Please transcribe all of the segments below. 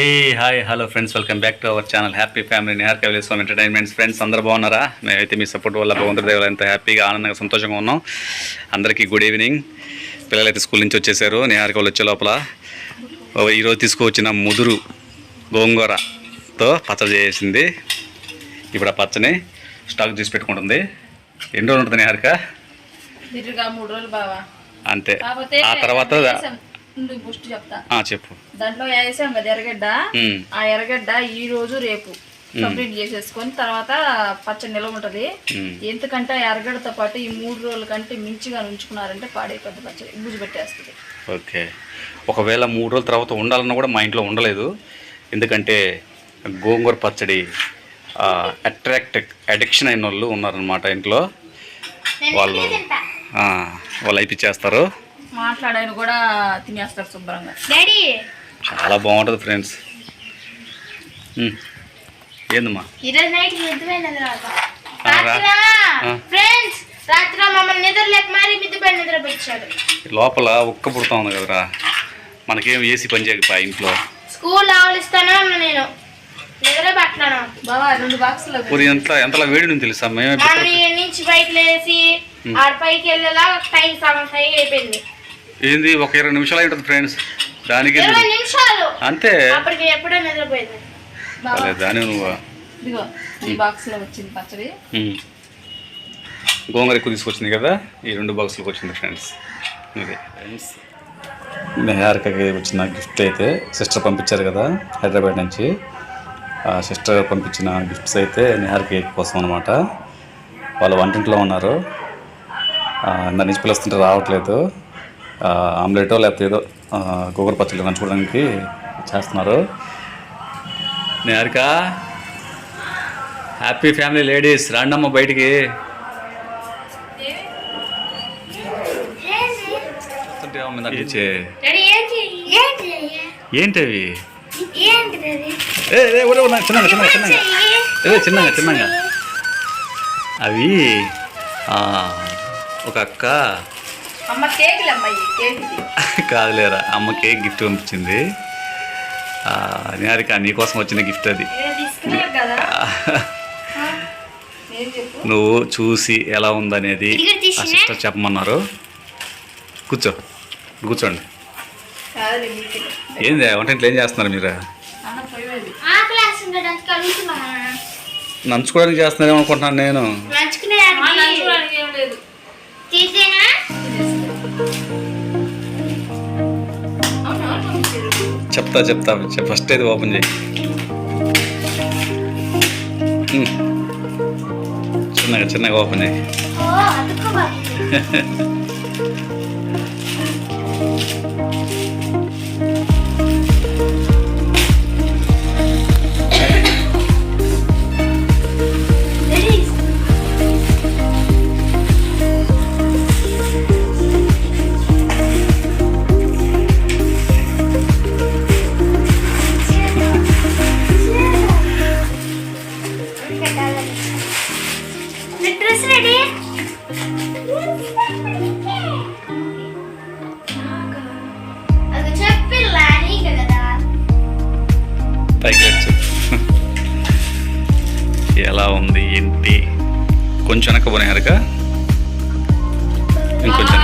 Hey hi hello friends welcome back to our channel happy family Nihar కవిలేస్ farm entertainments friends అందరూ బాగున్నారా? మేమైతే మీ support వల్ల భగవంతుడి దేవుల ఎంత హ్యాపీగా ఆనందంగా సంతోషంగా ఉన్నాం. అందరికీ గుడ్ ఈవినింగ్ పిల్లలైతే స్కూల్ నుంచి వచ్చేసారు. నిహార్ కవులు వచ్చే లోపల ఈరోజు తీసుకువచ్చిన ముదురు గోంగూరతో పచ్చడి చేసింది. ఇప్పుడు ఆ పచ్చని స్టాక్ చేసి పెట్టుకుంటుంది. ఎన్ని రోజులు ఉంటుంది నిహారిక అంతే. ఆ తర్వాత బుస్ట్ చెప్తా. చెప్పు. దాంట్లో వేసాం కదా ఎర్రగడ్డ ఆ ఎర్రగడ్డ ఈ రోజు రేపు కంప్లీట్ చేసేసుకొని తర్వాత పచ్చడి నిలవ ఉంటది. ఎందుకంటే ఆ ఎర్రగడ్డతో పాటు ఈ మూడు రోజుల కంటే మించిగా ఉంచుకున్నారంటే పాడైపోద్ది పచ్చడి బుజ్జు పెట్టేస్తుంది. ఓకే. ఒకవేళ మూడు రోజుల తర్వాత ఉండాలన్నా కూడా మా ఇంట్లో ఉండలేదు. ఎందుకంటే గోంగూర పచ్చడి అట్రాక్ట్ అడిక్షన్ అయిన వాళ్ళు ఉన్నారనమాట ఇంట్లో. వాళ్ళు ఆ, వాళ్ళు అయిపిచ్చేస్తారు మాట్లాడాయని కూడా తినేస్తారు శుభ్రంగా. డాడీ! చాలా బాగుంటుంది ఫ్రెండ్స్. ఏందమ్మా? ఈరోజు నైట్. ఫ్రెండ్స్ రాత్రి మమ్మల్ని నిద్ర లేక మరి మిద్దు పైన నిద్ర పెట్టాడు. లోపల ఉక్క పుడతా ఉంది కదరా. మనకేం ఏసీ పని చేయకపోయా ఇంట్లో? స్కూల్ ఆవలిస్తానే నేను. నిద్ర పట్టలేను? బావా రెండు బాక్సులు పూరి ఎంత ఎంతలా వేడి నుంచి తెలుసా? మేమే నుంచి బయటకు లేసి ఆడ పైకి వెళ్ళేలా టైం సగం సై అయిపోయింది. ఏంది ఒక ఇరవై నిమిషాలు ఉంటుంది ఫ్రెండ్స్. దానికి అంతే. భలే దాని నువ్వు. గోంగూర ఎక్కువ తీసుకొచ్చింది కదా ఈ రెండు బాక్సులకు వచ్చింది ఫ్రెండ్స్. ఇది. ఫ్రెండ్స్. నిహారికకి వచ్చిన గిఫ్ట్ అయితే సిస్టర్ పంపించారు కదా హైదరాబాద్ నుంచి. ఆ సిస్టర్ పంపించిన గిఫ్ట్స్ అయితే నిహారిక కోసం అనమాట వాళ్ళు వంటింట్లో ఉన్నారు. ఆ, దాని నుంచి పిలుస్తుంటే రావట్లేదు. ఆమ్లెటో లేకపోతే ఏదో గోంగూర పచ్చడి నంచుకోవడానికి చేస్తున్నారు. నిహారిక హ్యాపీ ఫ్యామిలీ లేడీస్ రాండమ్మ బయటికి. ఏంటవి? ఏ చిన్నగా చిన్నగా చిన్నగా ఏ చిన్నగా చిన్నగా అవి ఆ, ఒక అక్క అమ్మ. కాదులేరా అమ్మ కేక్ గిఫ్ట్ పంపించింది. ఆ, నిహారిక నీకోసం వచ్చిన గిఫ్ట్ అది. నువ్వు చూసి ఎలా ఉందనేది ఆ? సిస్టర్ చెప్పమన్నారు. కూర్చో కూర్చోండి. ఏంది వంటింట్లో ఏం చేస్తున్నారు మీరు? నంచుకోవడానికి చేస్తున్నారేమో అనుకుంటున్నాను నేను. చెప్తా చెప్తా చెప్- ఫస్ట్ అయితే ఓపెన్ చేయి. చిన్నగా చిన్నగా ఓపెన్ చేయి. ఎలా ఉంది ఏంటి? కొంచెం వెనక పోయినారుక ఇంకొంచెం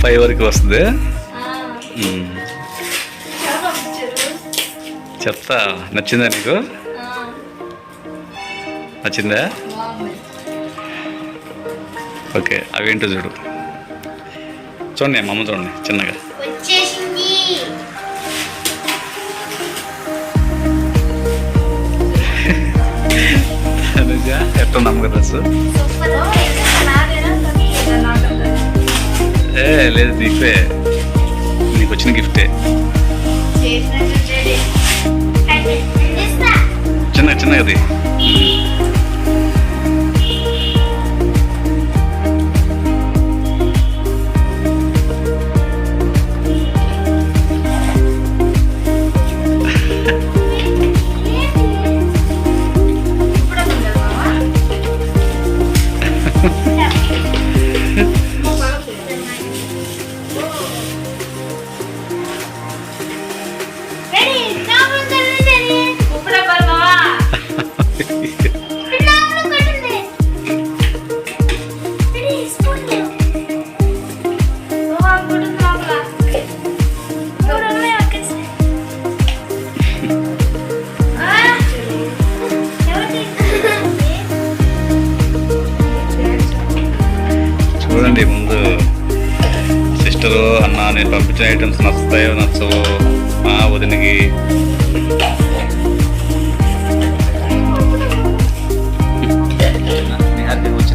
ఫైవ్ వరకు వస్తుంది. చెప్తా నచ్చిందా నీకు? నచ్చిందా? ఓకే అవేంటో చూడు. చూడండి మా అమ్మ చూడండి చిన్నగా. అనుజా ఎట్లా నమ్మక డ్రెస్ ఏ లేదు నీకే నీకు వచ్చిన గిఫ్టే చిన్న చిన్నది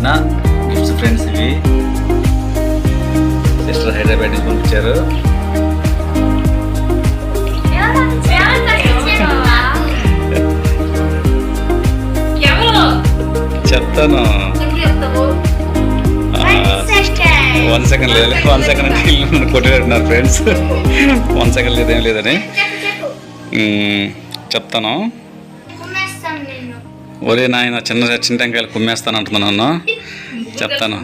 వచ్చిన గిఫ్ట్స్ ఫ్రెండ్స్ ఇవి. సిస్టర్ హైదరాబాద్ నుంచి పంపించారు. చెప్తాను. వన్ సెకండ్ లేదు. వన్ సెకండ్ అంటే ఇల్లు ఫ్రెండ్స్ వన్ సెకండ్ లేదేం లేదని. చెప్తాను. ఒరే నాయన చిన్న చిన్న టెంకాయలు కుమ్మేస్తాను అంటున్నాను చెప్తాను.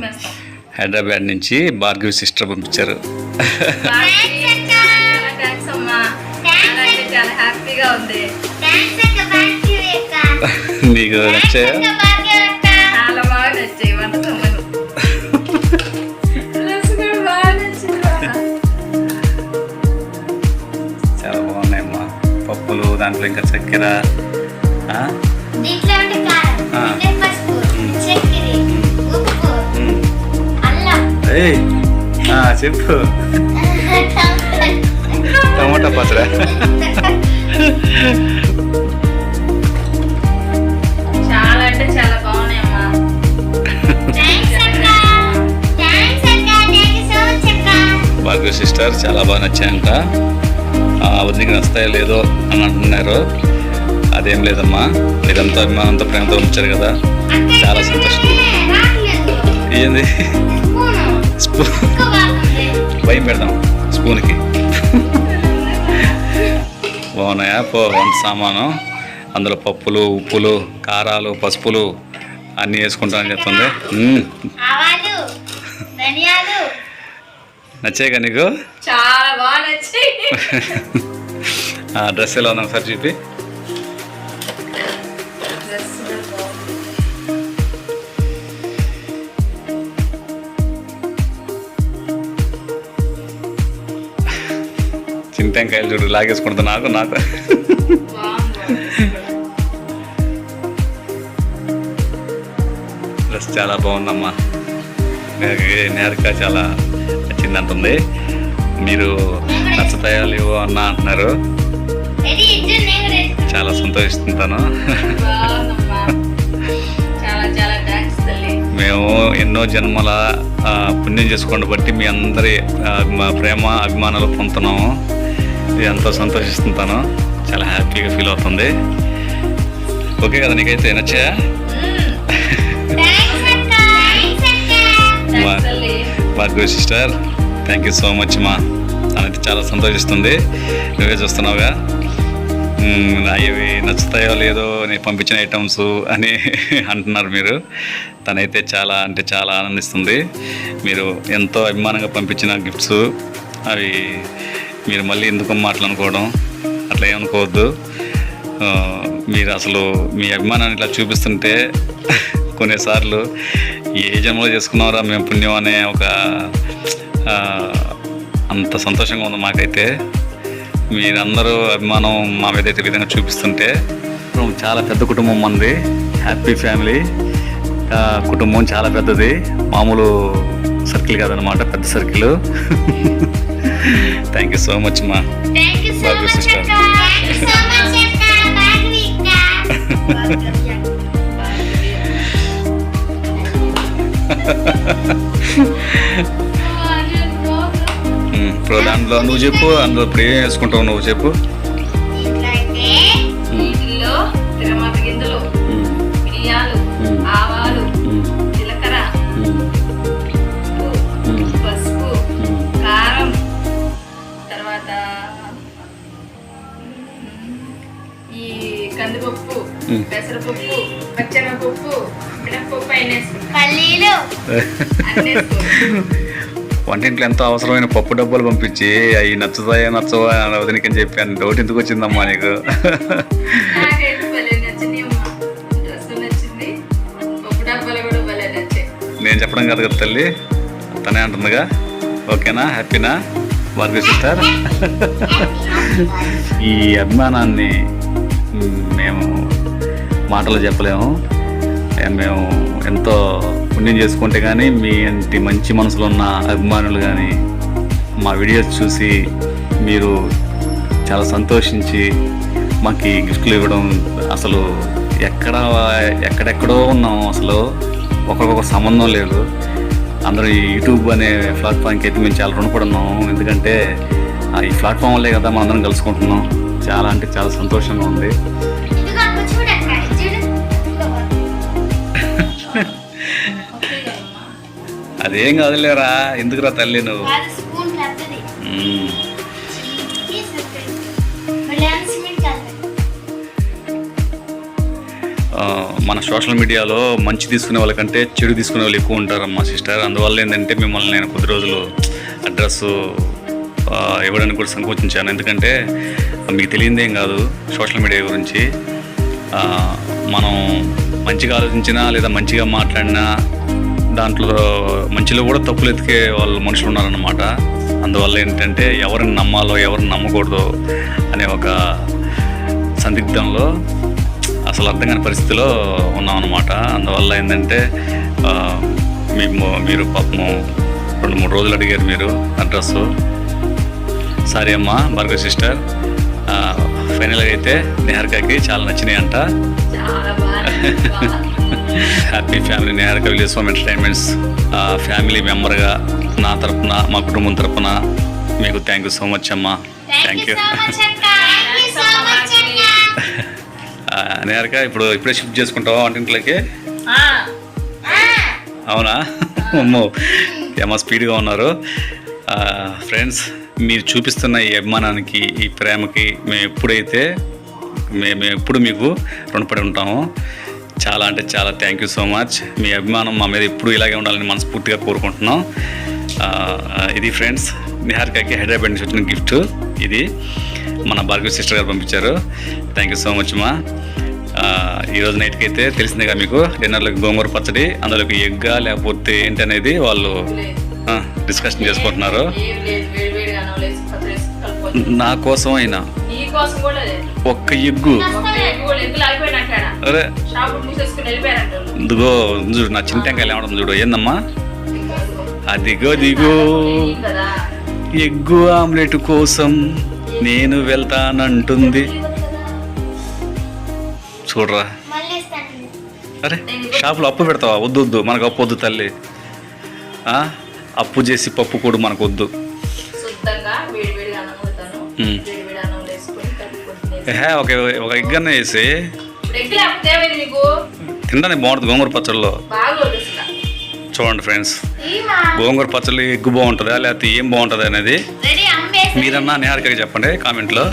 హైదరాబాద్ నుంచి భార్గవి సిస్టర్ పంపించారు. నీకు నచ్చాయా? చాలా చాలా బాగున్నాయమ్మా. పప్పులు దాంట్లో ఇంకా చక్కెర చెప్పు. టమాటా పచ్చడా చాలా అంటే చాలా బాగున్నాయి అక్క. భార్గవి సిస్టర్ చాలా బాగా నచ్చాయంట. ఆ, వదిలికి నస్తాయో లేదో అని అంటున్నారు. అదేం లేదమ్మా. మీరంతా అభిమానంతో ప్రేమతో ఉంచారు కదా. చాలా సంతోషం. ఏంది? స్పూను భయం పెడదాం స్పూన్కి. బాగున్నాయా? పో వంట సామాను. అందులో పప్పులు ఉప్పులు కారాలు పసుపులు అన్నీ వేసుకుంటానని చెప్తుంది. నచ్చాయిగా నీకు? చాలా బాగా నచ్చాయి. ఆ డ్రెస్ ఎలా ఉందా ఒకసారి చూపి? చింతకాయలు చూడు లాగేసుకుంటా నాకు నాకు. డ్రెస్ చాలా బాగుందమ్మా. నేరక చాలా నచ్చిందంటుంది. మీరు నచ్చుతాయో లేవో అన్న అంటున్నారు. చాలా సంతోషిస్తుంటాను మేము ఎన్నో జన్మల పుణ్యం చేసుకోండి బట్టి మీ అందరి ప్రేమ అభిమానాలు పొందుతున్నాము. ఇది ఎంతో సంతోషిస్తుంటాను. చాలా హ్యాపీగా ఫీల్ అవుతుంది. ఓకే కదా నీకైతే నచ్చాయా తల్లి Bhargavi sister thank you so much మా. తనైతే చాలా సంతోషిస్తుంది. నువ్వే చూస్తున్నావుగా? అవి నచ్చుతాయో లేదో నేను పంపించిన ఐటమ్స్ అని అంటున్నారు మీరు. తనైతే చాలా అంటే చాలా ఆనందిస్తుంది. మీరు ఎంతో అభిమానంగా పంపించిన గిఫ్ట్స్ అవి మీరు మళ్ళీ ఎందుకు మాట్లాడుకోవడం? అట్లా ఏమనుకోవద్దు మీరు అసలు మీ అభిమానాన్ని ఇట్లా చూపిస్తుంటే కొన్నిసార్లు ఏ జన్మలో చేసుకున్నారా మేము పుణ్యం అనే ఒక అంత సంతోషంగా ఉంది మాకైతే. మీరందరూ అభిమానం మా మీద అయితే విధంగా చూపిస్తుంటే. చాలా పెద్ద కుటుంబం మనది. హ్యాపీ ఫ్యామిలీ కుటుంబం చాలా పెద్దది. మామూలు సర్కిల్ కాదనమాట పెద్ద circle. Thank you so much మా thank you so Love you, much sister. అక్క థ్యాంక్ యూ సో మచ్ అక్క భాగ్వి అక్క ఉమ్, ఇప్పుడు దాంట్లో నువ్వు చెప్పు అందులో ఏం వేసుకుంటావు నువ్వు చెప్పు. పెసరపప్పు పచ్చెనపప్పు పల్లీలు. వంటింట్లో ఎంతో అవసరమైన పప్పు డబ్బాలు పంపించి అవి నచ్చుతాయో నచ్చవా అని వదినకని చెప్పాను డౌట్ ఎందుకు వచ్చిందమ్మా నీకు? నేను చెప్పడం కాదు కదా తల్లి? తనే అంటుందిగా. ఓకేనా? హ్యాపీనా? భార్గవి సిస్టర్? ఈ అభిమానాన్ని మేము మాటలు చెప్పలేము. మేము ఎంతో పుణ్యం చేసుకుంటే కానీ మీ ఇంటి మంచి మనసులో ఉన్న అభిమానులు కానీ మా వీడియోస్ చూసి మీరు చాలా సంతోషించి మాకు ఈ గిఫ్ట్లు ఇవ్వడం అసలు ఎక్కడ ఎక్కడెక్కడో ఉన్నాం అసలు. ఒకరికొక సంబంధం లేదు. అందరూ ఈ యూట్యూబ్ అనే ప్లాట్ఫామ్కి అయితే మేము చాలా రుణపడున్నాం ఎందుకంటే ఆ ఈ ప్లాట్ఫామ్ వల్లే కదా మనందరం అందరం కలుసుకుంటున్నాం. చాలా అంటే చాలా సంతోషంగా ఉంది. అదేం కాదులేరా ఎందుకురా తల్లి నువ్వు? మన సోషల్ మీడియాలో మంచి తీసుకునే వాళ్ళకంటే చెడు తీసుకునే వాళ్ళు ఎక్కువ ఉంటారమ్మా సిస్టర్. అందువల్ల ఏంటంటే మిమ్మల్ని నేను కొద్ది రోజులు అడ్రస్ ఇవ్వడానికి కూడా సంకోచించాను. ఎందుకంటే మీకు తెలియదేం కాదు సోషల్ మీడియా గురించి. మనం మంచిగా ఆలోచించినా లేదా మంచిగా మాట్లాడినా దాంట్లో మంచిలో కూడా తప్పులు ఎతికే వాళ్ళు మనుషులు ఉన్నారన్నమాట అందువల్ల ఏంటంటే ఎవరిని నమ్మాలో ఎవరిని నమ్మకూడదో అనే ఒక సందిగ్ధంలో అసలు అర్థం కాని పరిస్థితిలో ఉన్నాం అనమాట అందువల్ల ఏంటంటే మేము మీరు పాపము రెండు మూడు రోజులు అడిగారు మీరు అడ్రస్ సారీ అమ్మా భార్గవ్ సిస్టర్. ఫైనల్గా అయితే నిహారికకి చాలా నచ్చినాయి అంట happy family Niharika village home entertainments family మెంబర్గా నా తరపున మా కుటుంబం తరపున మీకు థ్యాంక్ యూ సో మచ్ అమ్మా. థ్యాంక్ యూ నిహారిక ఇప్పుడు ఇప్పుడే షిఫ్ట్ చేసుకుంటావా వంటింట్లోకి? అవునా? అమ్మో. ఏమో స్పీడ్గా ఉన్నారు. ఫ్రెండ్స్ మీరు చూపిస్తున్న ఈ అభిమానానికి ఈ ప్రేమకి మేము ఎప్పుడైతే మేము ఎప్పుడు మీకు రుణపడి ఉంటాము చాలా అంటే చాలా థ్యాంక్ యూ సో మచ్ మీ అభిమానం మా మీద ఎప్పుడు ఇలాగే ఉండాలని మనస్ఫూర్తిగా కోరుకుంటున్నాం. ఇది ఫ్రెండ్స్ నిహారికకి హైదరాబాద్ నుంచి వచ్చిన గిఫ్ట్ ఇది మన భార్గవి సిస్టర్ గారు పంపించారు. థ్యాంక్ యూ సో మచ్ మా. ఆ, ఈ రోజు నైట్కి అయితే తెలిసిందిగా మీకు డిన్నర్లోకి గోంగూర పచ్చడి అందులోకి ఎగ్గా లేకపోతే ఏంటి అనేది వాళ్ళు డిస్కషన్ చేసుకుంటున్నారు. నా కోసం అయినా ఒక్క ఎగ్గు అరే. ఇదిగో చూడు నా చింతకాయలు ఏమంటుంది చూడు ఏందమ్మా? అదిగో దిగో. ఎగ్గు ఆమ్లెట్ కోసం నేను వెళ్తానంటుంది. చూడరా. అరే షాపులో అప్పు పెడతావా? వద్దు వద్దు. మనకు అప్పు వద్దు తల్లి. ఆ? అప్పు చేసి పప్పు కూడా మనకు వద్దు. ఒక ఒక ఎగ్గన్న వేసి. తినడానికి బాగుంటుంది గోంగూర పచ్చడిలో అసలు చూడండి ఫ్రెండ్స్. గోంగూర పచ్చడి ఎగ్గు బాగుంటుందా? లేకపోతే ఏం బాగుంటుంది అనేది మీరన్నా నిహారికకి చెప్పండి కామెంట్లో.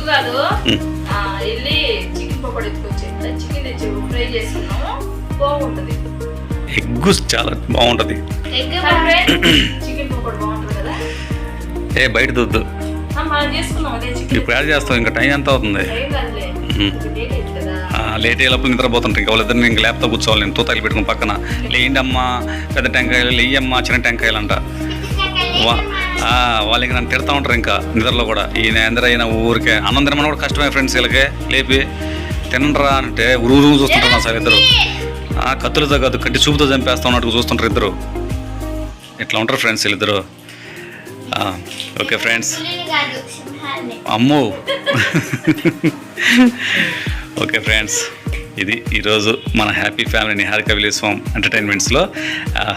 ఎగ్గు చాలా బాగుంటుంది. ఏ బయట దొద్దు ఇప్పుడు యాడ్ చేస్తాం ఇంకా టైం ఎంత అవుతుంది? లేట్ అయ్యేటప్పుడు నిద్రపోతుంటారు. ఇంకా వాళ్ళిద్దరిని ఇంక ల్యాప్తో కూర్చోవాలి. నేను తూతాలు పెట్టుకుని పక్కన. లేయండి అమ్మా పెద్ద టెంకాయలు లేయమ్మా చిన్న టెంకాయలు అంట వాళ్ళు ఇంకా నన్ను తిడతా ఉంటారు ఇంకా నిద్రలో కూడా. ఈయన ఎందరూ అయినా ఊరికే. అన్నం తినమని కూడా కష్టమే ఫ్రెండ్స్ వీళ్ళకి. లేపి తినరా అంటే ఊరు ఊరు చూస్తుంటారు సార్ ఇద్దరు. ఆ, కత్తులతో కాదు కట్టి చూపుతో చంపేస్తా ఉన్నట్టు చూస్తుంటారు ఇద్దరు. ఇట్లా ఉంటారు ఫ్రెండ్స్ వీళ్ళిద్దరు. Okay friends. అమ్మో. ఓకే ఫ్రెండ్స్ ఇది ఈరోజు మన happy family Niharika village home ఎంటర్టైన్మెంట్స్లో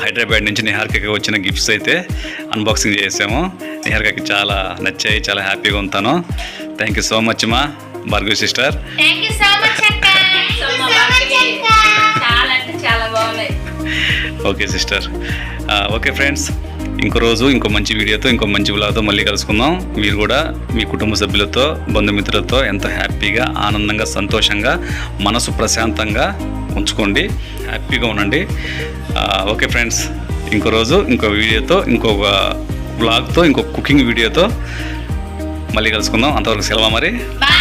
Hyderabad నుంచి నిహారికకి వచ్చిన గిఫ్ట్స్ అయితే అన్బాక్సింగ్ చేసాము. నిహారికకి చాలా నచ్చాయి చాలా హ్యాపీగా ఉంటాను. థ్యాంక్ యూ సో మచ్ మా Bhargavi sister. Okay sister okay friends ఇంకో రోజు ఇంకో మంచి వీడియోతో ఇంకో మంచి బ్లాగ్తో మళ్ళీ కలుసుకుందాం. మీరు కూడా మీ కుటుంబ సభ్యులతో బంధుమిత్రులతో ఎంతో హ్యాపీగా ఆనందంగా సంతోషంగా మనసు ప్రశాంతంగా ఉంచుకోండి. హ్యాపీగా ఉండండి. ఓకే ఫ్రెండ్స్ ఇంకో రోజు ఇంకో వీడియోతో ఇంకొక బ్లాగ్తో ఇంకొక కుకింగ్ వీడియోతో మళ్ళీ కలుసుకుందాం. అంతవరకు సెలవు మరి? బాయ్